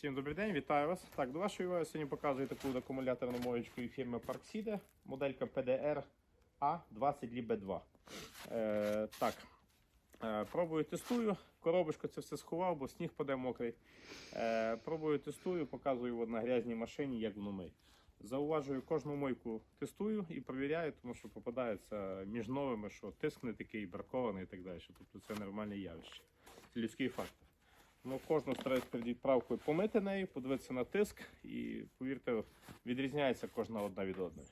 Всім добрий день, вітаю вас. Так, до вашої уваги сьогодні показую таку акумуляторну моєчку фірми Parkside, моделька PDR A20LB2. Е, так, е, пробую, тестую. Коробочку це все сховав, бо сніг паде мокрий. Е, пробую, тестую, показую на грязній машині, як воно миє. Зауважую, кожну мойку тестую і перевіряю, тому що попадається між новими, що тиск не такий бракований і так далі. Тобто це нормальне явище. Людський фактор. Ну, кожну стараюсь перед відправкою помити нею, подивитися на тиск і, повірте, відрізняється кожна одна від одної.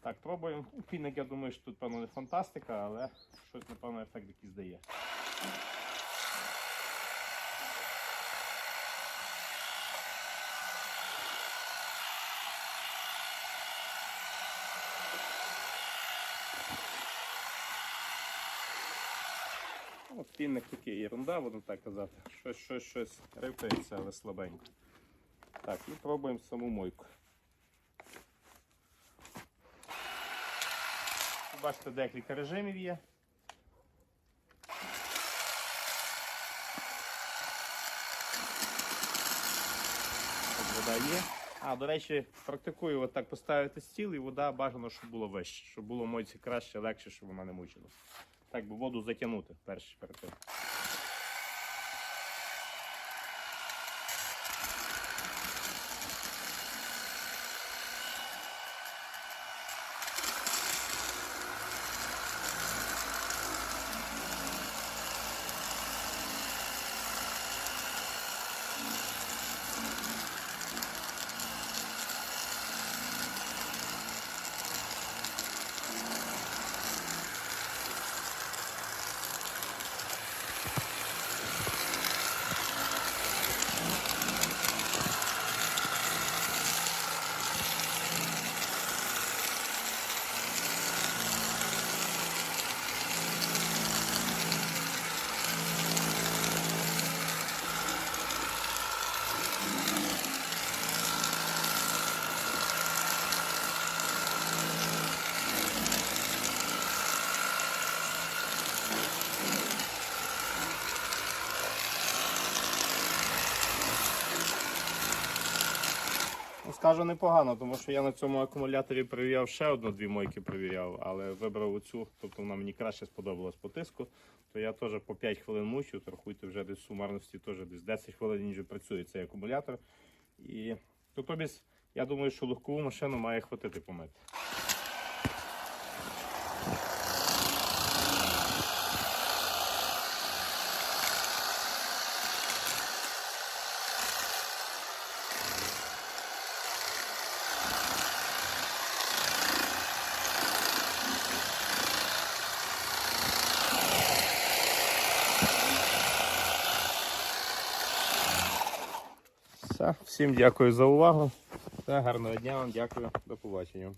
Так, пробуємо. Пінник, я думаю, що тут, певно, не фантастика, але щось, напевно, ефект якийсь дає. От пінник такий ерунда, буду так казати. Щось, щось, щось рипається, але слабенько. Так, і пробуємо саму мойку. Бачите, декілька режимів є. Вода є. А, до речі, практикую от так поставити стіл і вода бажано, щоб було вище, щоб було мойці краще, легше, щоб вона не мучилась. Так би воду затягнути перш перед тим. Скажу непогано, тому що я на цьому акумуляторі перевіряв ще одну-дві мойки перевіряв, але вибрав оцю, тобто вона мені краще сподобалась по тиску. То я теж по 5 хвилин мучу, рахуйте вже десь сумарності теж десь 10 хвилин вже працює цей акумулятор. І то я думаю, що легкову машину має хватити помити. Всім дякую за увагу. та гарного дня вам, дякую, до побачення.